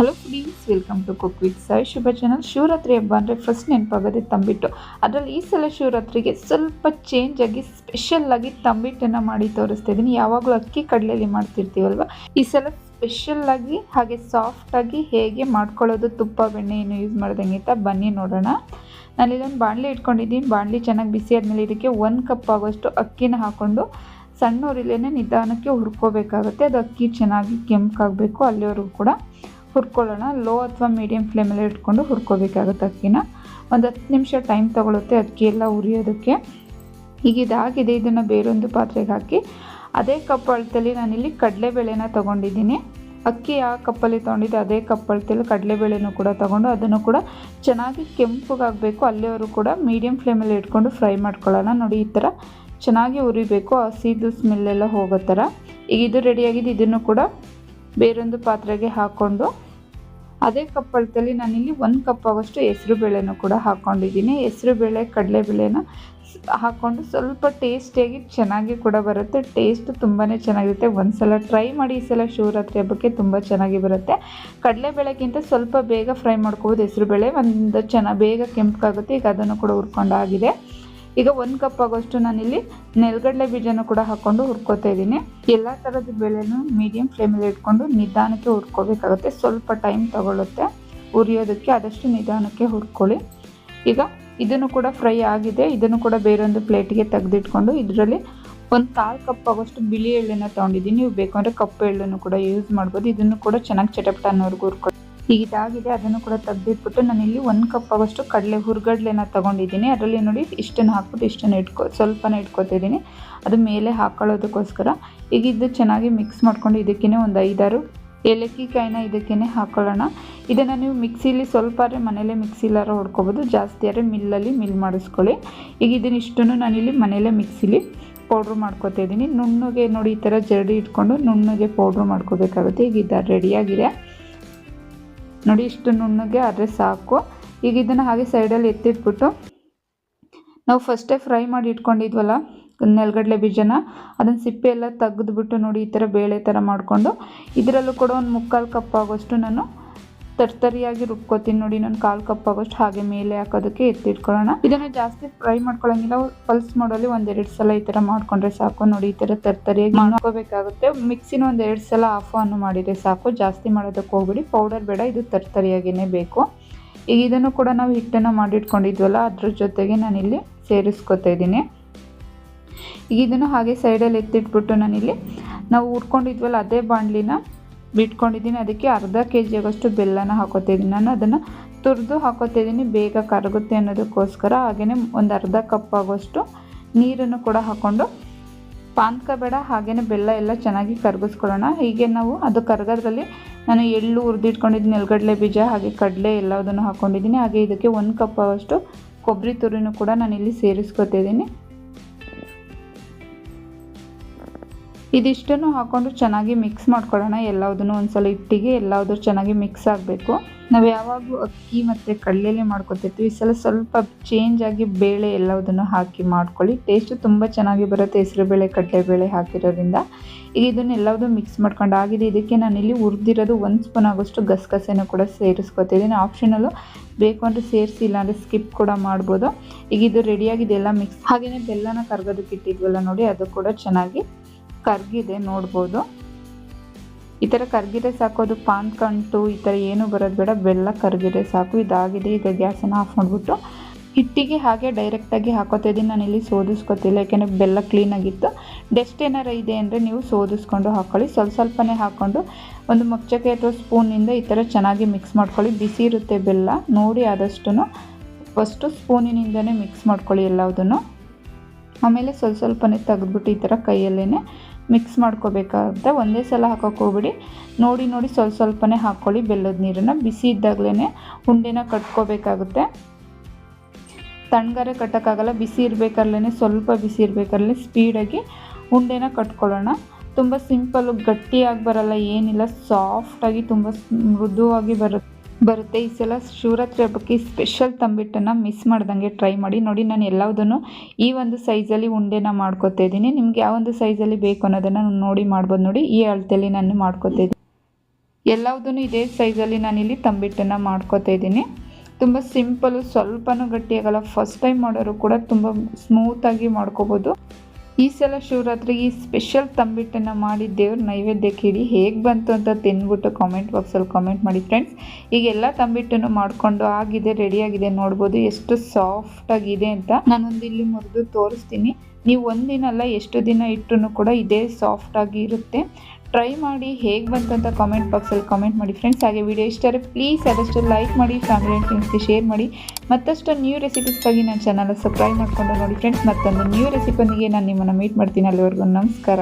Hello please welcome to cook with Sai Shubha channel Shivaratri ಹಬ್ಬ ಅಂದರೆ first ನೆನಪಾಗೋದೇ ತಂಬಿಟ್ಟು. ಅದರಲ್ಲಿ ಈ ಸಲ ಶಿವರಾತ್ರಿಗೆ ಸ್ವಲ್ಪ ಚೇಂಜ್ ಆಗಿ ಸ್ಪೆಷಲ್ ಆಗಿ ತಂಬಿಟ್ಟನ್ನು ಮಾಡಿ ತೋರಿಸ್ತಾ ಇದ್ದೀನಿ ಯಾವಾಗಲೂ ಅಕ್ಕಿ ಕಡಲೆಯಲ್ಲಿ ಮಾಡ್ತಿರ್ತೀವಲ್ವ? ಈ ಸಲ ಸ್ಪೆಷಲ್ ಆಗಿ ಹಾಗೆ ಸಾಫ್ಟ್ ಆಗಿ ಹೇಗೆ ಮಾಡ್ಕೊಳ್ಳೋದು? ತುಪ್ಪ, ಬೆಣ್ಣೆ ಏನು ಯೂಸ್ ಮಾಡ್ದಂಗೆ ಅಂತ ಬನ್ನಿ ನೋಡೋಣ. ನಾನು ಇಲ್ಲೊಂದು ಬಾಣಲಿ ಇಟ್ಕೊಂಡಿದ್ದೀನಿ. ಬಾಣಲಿ ಚೆನ್ನಾಗಿ ಬಿಸಿ ಆದಮೇಲೆ ಇದಕ್ಕೆ ಒಂದು ಕಪ್ ಆಗೋಷ್ಟು ಅಕ್ಕಿನ ಹಾಕ್ಕೊಂಡು ಸಣ್ಣ ನಿಧಾನಕ್ಕೆ ಹುರ್ಕೋಬೇಕಾಗುತ್ತೆ. ಅದು ಅಕ್ಕಿ ಚೆನ್ನಾಗಿ ಕೆಂಪಾಗಬೇಕು, ಅಲ್ಲಿವರೆಗೂ ಕೂಡ. ಹುರ್ಕೊಳ್ಳೋಣ. ಲೋ ಅಥವಾ ಮೀಡಿಯಮ್ ಫ್ಲೇಮಲ್ಲಿ ಇಟ್ಕೊಂಡು ಹುರ್ಕೋಬೇಕಾಗುತ್ತೆ ಅಕ್ಕಿನ. ಒಂದು ಹತ್ತು ನಿಮಿಷ ಟೈಮ್ ತೊಗೊಳುತ್ತೆ ಅಕ್ಕಿ ಎಲ್ಲ ಉರಿಯೋದಕ್ಕೆ. ಈಗ ಇದಾಗಿದೆ, ಇದನ್ನು ಬೇರೊಂದು ಪಾತ್ರೆಗೆ ಹಾಕಿ. ಅದೇ ಕಪ್ ಅಳತೆಯಲ್ಲಿ ನಾನಿಲ್ಲಿ ಕಡಲೆಬೇಳೆನ ತೊಗೊಂಡಿದ್ದೀನಿ. ಅಕ್ಕಿ ಯಾವ ಕಪ್ಪಲ್ಲಿ ತೊಗೊಂಡಿದ್ದೆ ಅದೇ ಕಪ್ ಕಡಲೆಬೇಳೆನೂ ಕೂಡ ತೊಗೊಂಡು ಅದನ್ನು ಕೂಡ ಚೆನ್ನಾಗಿ ಕೆಂಪಗಾಗಬೇಕು. ಅಲ್ಲಿವರು ಕೂಡ ಮೀಡಿಯಮ್ ಫ್ಲೇಮಲ್ಲಿ ಇಟ್ಕೊಂಡು ಫ್ರೈ ಮಾಡ್ಕೊಳ್ಳೋಣ. ನೋಡಿ, ಈ ಥರ ಚೆನ್ನಾಗಿ ಉರಿಬೇಕು. ಹಸಿದು ಸ್ಮೆಲ್ಲೆಲ್ಲ ಹೋಗೋ ಥರ. ಈಗ ಇದು ರೆಡಿಯಾಗಿದೆ ಇದನ್ನು ಕೂಡ ಬೇರೊಂದು ಪಾತ್ರೆಗೆ ಹಾಕ್ಕೊಂಡು ಅದೇ ಕಪ್ಪಳದಲ್ಲಿ ನಾನಿಲ್ಲಿ ಒಂದು ಕಪ್ ಆಗೋಷ್ಟು ಹೆಸರು ಬೇಳೆನೂ ಕೂಡ ಹಾಕ್ಕೊಂಡಿದ್ದೀನಿ ಹೆಸರು ಬೇಳೆ ಕಡಲೆಬೇಳೆನ ಹಾಕ್ಕೊಂಡು ಸ್ವಲ್ಪ ಟೇಸ್ಟಿಯಾಗಿ ಚೆನ್ನಾಗಿ ಕೂಡ ಬರುತ್ತೆ. ಟೇಸ್ಟ್ ತುಂಬಾ ಚೆನ್ನಾಗಿರುತ್ತೆ. ಒಂದು ಸಲ ಟ್ರೈ ಮಾಡಿ, ಈ ಸಲ ಶಿವರಾತ್ರಿ ಹಬ್ಬಕ್ಕೆ ತುಂಬ ಚೆನ್ನಾಗಿ ಬರುತ್ತೆ. ಕಡಲೆಬೇಳೆಗಿಂತ ಸ್ವಲ್ಪ ಬೇಗ ಫ್ರೈ ಮಾಡ್ಕೋಬೋದು ಹೆಸರು ಬೇಳೆ. ಒಂದು ಚೆನ್ನಾಗಿ ಬೇಗ ಕೆಂಪಗಾಗುತ್ತೆ, ಈಗ ಅದನ್ನು ಕೂಡ ಹುರ್ಕೊಂಡಾಗಿದೆ ಈಗ ಒಂದು ಕಪ್ ಆಗೋಷ್ಟು ನಾನಿಲ್ಲಿ ನೆಲಗಡಲೆ ಬೀಜನೂ ಕೂಡ ಹಾಕ್ಕೊಂಡು ಹುರ್ಕೋತಾ ಇದ್ದೀನಿ. ಎಲ್ಲ ಥರದ ಬೇಳೆನೂ ಮೀಡಿಯಂ ಫ್ಲೇಮಲ್ಲಿ ಇಟ್ಕೊಂಡು ನಿಧಾನಕ್ಕೆ ಹುರ್ಕೋಬೇಕಾಗುತ್ತೆ. ಸ್ವಲ್ಪ ಟೈಮ್ ತಗೊಳ್ಳುತ್ತೆ ಉರಿಯೋದಕ್ಕೆ ಆದಷ್ಟು ನಿಧಾನಕ್ಕೆ ಹುರ್ಕೊಳ್ಳಿ. ಈಗ ಇದನ್ನು ಕೂಡ ಫ್ರೈ ಆಗಿದೆ. ಇದನ್ನು ಕೂಡ ಬೇರೊಂದು ಪ್ಲೇಟಿಗೆ ತೆಗೆದಿಟ್ಕೊಂಡು ಇದರಲ್ಲಿ ಒಂದು ಕಾಲು ಕಪ್ ಆಗೋಷ್ಟು ಬಿಳಿ ಎಳ್ಳನ್ನು ತೊಗೊಂಡಿದ್ದೀನಿ. ನೀವು ಬೇಕಂದರೆ ಕಪ್ಪು ಎಳ್ಳನ್ನು ಕೂಡ ಯೂಸ್ ಮಾಡ್ಬೋದು. ಇದನ್ನು ಕೂಡ ಚೆನ್ನಾಗಿ ಚಟಪಟ ಅನ್ನೋರ್ಗು ಹುರ್ಕೊಳ್ಳಿ ಈಗ ಇದಾಗಿದೆ ಅದನ್ನು ಕೂಡ ತೆಗೆದಿಟ್ಬಿಟ್ಟು ನಾನು ಇಲ್ಲಿ ಒಂದು ಕಪ್ ಆಗೋಷ್ಟು ಕಡಲೆ ಹುರ್ಗಡ್ಲೆನ ತೊಗೊಂಡಿದ್ದೀನಿ. ಅದರಲ್ಲಿ ನೋಡಿ ಇಷ್ಟನ್ನು ಹಾಕ್ಬಿಟ್ಟು ಇಷ್ಟನ್ನು ಇಟ್ಕೊ, ಸ್ವಲ್ಪನೇ ಇಟ್ಕೊತಿದ್ದೀನಿ. ಅದು ಮೇಲೆ ಹಾಕೊಳ್ಳೋದಕ್ಕೋಸ್ಕರ. ಈಗ ಇದು ಚೆನ್ನಾಗಿ ಮಿಕ್ಸ್ ಮಾಡ್ಕೊಂಡು ಇದಕ್ಕೇ ಒಂದು ಐದಾರು ಏಲಕ್ಕಿ ಕಾಯಿನ ಇದಕ್ಕೇ ಹಾಕೊಳ್ಳೋಣ. ಇದನ್ನು ನೀವು ಮಿಕ್ಸಿಲಿ ಸ್ವಲ್ಪ ಆದರೆ ಮನೇಲೇ ಮಿಕ್ಸಿಲಾರ ಹೊಡ್ಕೊಬೋದು ಜಾಸ್ತಿ ಆದರೆ ಮಿಲ್ಲಲ್ಲಿ ಮಿಲ್ ಮಾಡಿಸ್ಕೊಳ್ಳಿ. ಈಗ ಇದನ್ನ ಇಷ್ಟನ್ನು ನಾನಿಲ್ಲಿ ಮನೇಲೇ ಮಿಕ್ಸಿಲಿ ಪೌಡ್ರ್ ಮಾಡ್ಕೋತಾ ಇದ್ದೀನಿ ನುಣ್ಣಗೆ ನೋಡಿ ಈ ಥರ ಜರಡಿ ಇಟ್ಕೊಂಡು ನುಣ್ಣಗೆ ಪೌಡ್ರ್ ಮಾಡ್ಕೋಬೇಕಾಗುತ್ತೆ. ಈಗ ಇದು ರೆಡಿಯಾಗಿದೆ ನೋಡಿ, ಇಷ್ಟು ನುಣ್ಣಗೆ ಆದರೆ ಸಾಕು. ಈಗ ಇದನ್ನು ಹಾಗೆ ಸೈಡಲ್ಲಿ ಎತ್ತಿಟ್ಬಿಟ್ಟು ನಾವು ಫಸ್ಟೇ ಫ್ರೈ ಮಾಡಿ ಇಟ್ಕೊಂಡಿದ್ವಲ್ಲ, ನೆಲಗಡಲೆ ಬೀಜನ, ಅದನ್ನು ಸಿಪ್ಪೆ ಎಲ್ಲ ತೆಗೆದ್ಬಿಟ್ಟು ನೋಡಿ, ಈ ಥರ ಬೇಳೆ ಥರ ಮಾಡಿಕೊಂಡು. ಇದರಲ್ಲೂ ಕೂಡ ಒಂದು ಮುಕ್ಕಾಲು ಕಪ್ ಆಗೋಷ್ಟು ನಾನು ತರ್ತರಿಯಾಗಿ ರುಬ್ಕೋತೀನಿ ನೋಡಿ ನಾನು ಕಾಲು ಕಪ್ ಆಗೋಷ್ಟು ಹಾಗೆ ಮೇಲೆ ಹಾಕೋದಕ್ಕೆ ಎತ್ತಿಟ್ಕೊಳ್ಳೋಣ. ಇದನ್ನ ಜಾಸ್ತಿ ಫ್ರೈ ಮಾಡ್ಕೊಳ್ಳೋಂಗಿಲ್ಲ ಪಲ್ಸ್ ಮಾಡೋಲ್ಲಿ ಒಂದೆರಡು ಸಲ ಈ ಥರ ಮಾಡ್ಕೊಂಡ್ರೆ ಸಾಕು. ನೋಡಿ ಈ ಥರ ತರ್ತರಿಯಾಗಿ ಮಾಡ್ಕೋಬೇಕಾಗುತ್ತೆ. ಮಿಕ್ಸಿನ ಒಂದೆರಡು ಸಲ ಆಫ್ ಆನ್ ಮಾಡಿದರೆ ಸಾಕು. ಜಾಸ್ತಿ ಮಾಡೋದಕ್ಕೆ ಹೋಗ್ಬಿಡಿ. ಪೌಡರ್ ಬೇಡ ಇದು ತರ್ತರಿಯಾಗಿಯೇ ಬೇಕು. ಈಗ ಇದನ್ನು ಕೂಡ ನಾವು ಹಿಟ್ಟನ್ನು ಮಾಡಿಟ್ಕೊಂಡಿದ್ವಲ್ಲ ಅದ್ರ ಜೊತೆಗೆ ನಾನಿಲ್ಲಿ ಸೇರಿಸ್ಕೊತಾ ಇದ್ದೀನಿ. ಈಗ ಇದನ್ನು ಹಾಗೆ ಸೈಡಲ್ಲಿ ಎತ್ತಿಟ್ಬಿಟ್ಟು ನಾನಿಲ್ಲಿ ನಾವು ಉಟ್ಕೊಂಡಿದ್ವಲ್ಲ ಅದೇ ಬಾಣಲಿನ ಬಿಟ್ಕೊಂಡಿದ್ದೀನಿ. ಅದಕ್ಕೆ ಅರ್ಧ ಕೆ ಆಗೋಷ್ಟು ಬೆಲ್ಲನ ಹಾಕೋತಿದ್ದೀನಿ. ನಾನು ಅದನ್ನು ತುರಿದು ಹಾಕೋತಿದ್ದೀನಿ. ಬೇಗ ಕರಗುತ್ತೆ ಅನ್ನೋದಕ್ಕೋಸ್ಕರ. ಹಾಗೆಯೇ ಒಂದು ಅರ್ಧ ಕಪ್ ಆಗೋಷ್ಟು ನೀರನ್ನು ಕೂಡ ಹಾಕ್ಕೊಂಡು ಪಾನ್ಕ ಬೇಡ ಹಾಗೆಯೇ ಬೆಲ್ಲ ಎಲ್ಲ ಚೆನ್ನಾಗಿ ಕರಗಿಸ್ಕೊಳ್ಳೋಣ. ಹೀಗೆ ನಾವು ಅದು ಕರಗೋದ್ರಲ್ಲಿ ನಾನು ಎಳ್ಳು ಹುರಿದಿಟ್ಕೊಂಡಿದ್ದೀನಿ ನೆಲಗಡಲೆ ಬೀಜ, ಹಾಗೆ ಕಡಲೆ ಎಲ್ಲದನ್ನು ಹಾಕ್ಕೊಂಡಿದ್ದೀನಿ ಹಾಗೆ ಇದಕ್ಕೆ ಒಂದು ಕಪ್ ಆಗೋಷ್ಟು ಕೊಬ್ಬರಿ ತುರಿನೂ ಕೂಡ ನಾನಿಲ್ಲಿ ಸೇರಿಸ್ಕೊತಿದ್ದೀನಿ. ಇದಿಷ್ಟನ್ನು ಹಾಕ್ಕೊಂಡು ಚೆನ್ನಾಗಿ ಮಿಕ್ಸ್ ಮಾಡ್ಕೊಳ್ಳೋಣ. ಎಲ್ಲದನ್ನು ಒಂದ್ಸಲ ಇಟ್ಟಿಗೆ ಎಲ್ಲಾದರೂ ಚೆನ್ನಾಗಿ ಮಿಕ್ಸ್ ಆಗಬೇಕು. ನಾವು ಯಾವಾಗಲೂ ಅಕ್ಕಿ ಮತ್ತು ಕಡಲೆಲೆ ಮಾಡ್ಕೊತಿರ್ತೀವಿ. ಈ ಸಲ ಸ್ವಲ್ಪ ಚೇಂಜ್ ಆಗಿ ಬೇಳೆ ಎಲ್ಲದನ್ನು ಹಾಕಿ ಮಾಡ್ಕೊಳ್ಳಿ. ಟೇಸ್ಟು ತುಂಬ ಚೆನ್ನಾಗಿ ಬರುತ್ತೆ ಹೆಸರುಬೇಳೆ, ಕಡಲೆಬೇಳೆ ಹಾಕಿರೋದ್ರಿಂದ. ಈಗ ಇದನ್ನು ಎಲ್ಲದೂ ಮಿಕ್ಸ್ ಮಾಡ್ಕೊಂಡು ಆಗಿದೆ. ಇದಕ್ಕೆ ನಾನಿಲ್ಲಿ ಹುರಿದಿರೋದು ಒಂದು ಸ್ಪೂನ್ ಆಗೋಷ್ಟು ಗಸಗಸೆನೂ ಕೂಡ ಸೇರಿಸ್ಕೊತಿದ್ದೀನಿ. ಆಪ್ಷನಲ್ಲು ಬೇಕು ಅಂದರೆ ಸೇರಿಸಿ ಇಲ್ಲಾಂದರೆ ಸ್ಕಿಪ್ ಕೂಡ ಮಾಡ್ಬೋದು. ಈಗ ಇದು ರೆಡಿಯಾಗಿದೆ ಎಲ್ಲ ಮಿಕ್ಸ್ ಹಾಗೆಯೇ ಬೆಲ್ಲನ ಕರ್ಗೋದಕ್ಕೆ ಇಟ್ಟಿದ್ವಲ್ಲ ನೋಡಿ, ಅದು ಕೂಡ ಚೆನ್ನಾಗಿ ಕರ್ಗಿದೆ ನೋಡ್ಬೋದು. ಈ ಥರ ಕರ್ಗಿದ್ರೆ ಸಾಕು, ಅದು ಪಾನ್ ಕಂಟು, ಈ ಥರ ಏನು ಬರೋದು ಬೇಡ, ಬೆಲ್ಲ ಕರ್ಗಿದ್ರೆ ಸಾಕು, ಇದಾಗಿದೆ, ಈಗ ಗ್ಯಾಸನ್ನು ಆಫ್ ಮಾಡಿಬಿಟ್ಟು ಹಿಟ್ಟಿಗೆ ಹಾಗೆ ಡೈರೆಕ್ಟಾಗಿ ಹಾಕೋತಾ ಇದ್ದೀನಿ, ನಾನು ಇಲ್ಲಿ ಸೋದಿಸ್ಕೊತಿಲ್ಲ ಯಾಕೆಂದರೆ ಬೆಲ್ಲ ಕ್ಲೀನಾಗಿತ್ತು ಡೆಸ್ಟ್ ಏನಾರು ಇದೆ ಅಂದರೆ ನೀವು ಸೋದಿಸ್ಕೊಂಡು ಹಾಕ್ಕೊಳ್ಳಿ ಸ್ವಲ್ಪ ಸ್ವಲ್ಪನೇ ಹಾಕ್ಕೊಂಡು ಒಂದು ಮಗ್ಚಕ್ಕೆ ಅಥವಾ ಸ್ಪೂನಿಂದ ಈ ಥರ ಚೆನ್ನಾಗಿ ಮಿಕ್ಸ್ ಮಾಡ್ಕೊಳ್ಳಿ. ಬಿಸಿ ಇರುತ್ತೆ ಬೆಲ್ಲ, ನೋಡಿ ಆದಷ್ಟು ಫಸ್ಟು ಸ್ಪೂನಿನಿಂದನೇ ಮಿಕ್ಸ್ ಮಾಡ್ಕೊಳ್ಳಿ ಎಲ್ಲದನ್ನು ಆಮೇಲೆ ಸ್ವಲ್ಪ ಸ್ವಲ್ಪನೇ ತೆಗೆದ್ಬಿಟ್ಟು ಈ ಥರ ಕೈಯಲ್ಲೇ ಮಿಕ್ಸ್ ಮಾಡ್ಕೋಬೇಕಾಗುತ್ತೆ. ಒಂದೇ ಸಲ ಹಾಕೋಕೆ ಹೋಗ್ಬಿಡಿ. ನೋಡಿ ನೋಡಿ ಸ್ವಲ್ಪ ಸ್ವಲ್ಪನೇ ಹಾಕ್ಕೊಳ್ಳಿ ಬೆಲ್ಲದ ನೀರನ್ನು. ಬಿಸಿ ಇದ್ದಾಗಲೇ ಉಂಡೆನ ಕಟ್ಕೋಬೇಕಾಗುತ್ತೆ. ತಣ್ಣಗಾರೆ ಕಟ್ಟೋಕ್ಕಾಗಲ್ಲ. ಬಿಸಿ ಇರಬೇಕಾರ್ಲೇ ಸ್ವಲ್ಪ ಬಿಸಿ ಇರಬೇಕಾರ್ಲೆ ಸ್ಪೀಡಾಗಿ ಉಂಡೆನ ಕಟ್ಕೊಳ್ಳೋಣ. ತುಂಬ ಸಿಂಪಲ್ಲು ಗಟ್ಟಿಯಾಗಿ ಬರಲ್ಲ, ಏನಿಲ್ಲ. ಸಾಫ್ಟಾಗಿ ತುಂಬ ಮೃದುವಾಗಿ ಬರುತ್ತೆ. ಬರುತ್ತೆ. ಈ ಸಲ ಶಿವರಾತ್ರಿ ಹಬ್ಬಕ್ಕೆ ಸ್ಪೆಷಲ್ ತಂಬಿಟ್ಟನ್ನು ಮಿಸ್ ಮಾಡ್ದಂಗೆ ಟ್ರೈ ಮಾಡಿ. ನೋಡಿ, ನಾನು ಎಲ್ಲದನ್ನು ಈ ಒಂದು ಸೈಜಲ್ಲಿ ಉಂಡೆನ ಮಾಡ್ಕೋತಾ ಇದ್ದೀನಿ. ನಿಮ್ಗೆ ಯಾವ ಒಂದು ಸೈಜಲ್ಲಿ ಬೇಕು ಅನ್ನೋದನ್ನು ನೋಡಿ ಮಾಡ್ಬೋದು ನೋಡಿ. ಈ ಅಳತೆಯಲ್ಲಿ ನಾನು ಮಾಡ್ಕೋತಾ ಇದ್ದೀನಿ. ಎಲ್ಲವುದನ್ನು ಇದೇ ಸೈಜಲ್ಲಿ ನಾನಿಲ್ಲಿ ತಂಬಿಟ್ಟನ್ನು ಮಾಡ್ಕೋತಾ ಇದ್ದೀನಿ. ತುಂಬ ಸಿಂಪಲ್ಲು ಸ್ವಲ್ಪನೂ ಗಟ್ಟಿಯಾಗಲ್ಲ. ಫಸ್ಟ್ ಟೈಮ್ ಮಾಡೋರು ಕೂಡ ತುಂಬ ಸ್ಮೂತಾಗಿ ಮಾಡ್ಕೋಬೋದು. ಈ ಸಲ ಶಿವರಾತ್ರಿಗೆ ಸ್ಪೆಷಲ್ ತಂಬಿಟ್ಟನ್ನು ಮಾಡಿ ದೇವ್ರ ನೈವೇದ್ಯಕ್ಕೆ ಇಡಿ ಹೇಗೆ ಬಂತು ಅಂತ ತಿಂದ್ಬಿಟ್ಟು ಕಾಮೆಂಟ್ ಬಾಕ್ಸಲ್ಲಿ ಕಾಮೆಂಟ್ ಮಾಡಿ ಫ್ರೆಂಡ್ಸ್ ಈಗ ಎಲ್ಲ ತಂಬಿಟ್ಟನ್ನು ಮಾಡಿಕೊಂಡು ಆಗಿದೆ ರೆಡಿಯಾಗಿದೆ ನೋಡ್ಬೋದು. ಎಷ್ಟು ಸಾಫ್ಟಾಗಿದೆ ಅಂತ ನಾನೊಂದು ಇಲ್ಲಿ ಮುರಿದು ತೋರಿಸ್ತೀನಿ. ನೀವು ಒಂದಿನ ಅಲ್ಲ ಎಷ್ಟು ದಿನ ಇಟ್ಟು ಕೂಡ ಇದೇ ಸಾಫ್ಟಾಗಿ ಇರುತ್ತೆ. ಟ್ರೈ ಮಾಡಿ ಹೇಗೆ ಬಂತು ಅಂತ ಕಾಮೆಂಟ್ ಬಾಕ್ಸಲ್ಲಿ ಕಾಮೆಂಟ್ ಮಾಡಿ. ಫ್ರೆಂಡ್ಸ್ ಹಾಗೆ ವಿಡಿಯೋ ಇಷ್ಟ ಪ್ಲೀಸ್ ಆದಷ್ಟು ಲೈಕ್ ಮಾಡಿ ಫ್ಯಾಮಿಲಿ ಆ್ಯಂಡ್ ಫ್ರೆಂಡ್ಸ್ಗೆ ಶೇರ್ ಮಾಡಿ. ಮತ್ತಷ್ಟು ನ್ಯೂ ರೆಸಿಪೀಸ್ಗಾಗಿ ನನ್ನ ಚಾನಲ್ ಸಬ್ಸ್ಕ್ರೈಬ್ ಮಾಡಿಕೊಂಡು ನೋಡಿ. ಫ್ರೆಂಡ್ಸ್ ಮತ್ತೊಂದು ನ್ಯೂ ರೆಸಿಪಿಯೊಂದಿಗೆ ನಾನು ನಿಮ್ಮನ್ನು ಮೀಟ್ ಮಾಡ್ತೀನಿ. ಅಲ್ಲಿವರೆಗೂ ನಮಸ್ಕಾರ.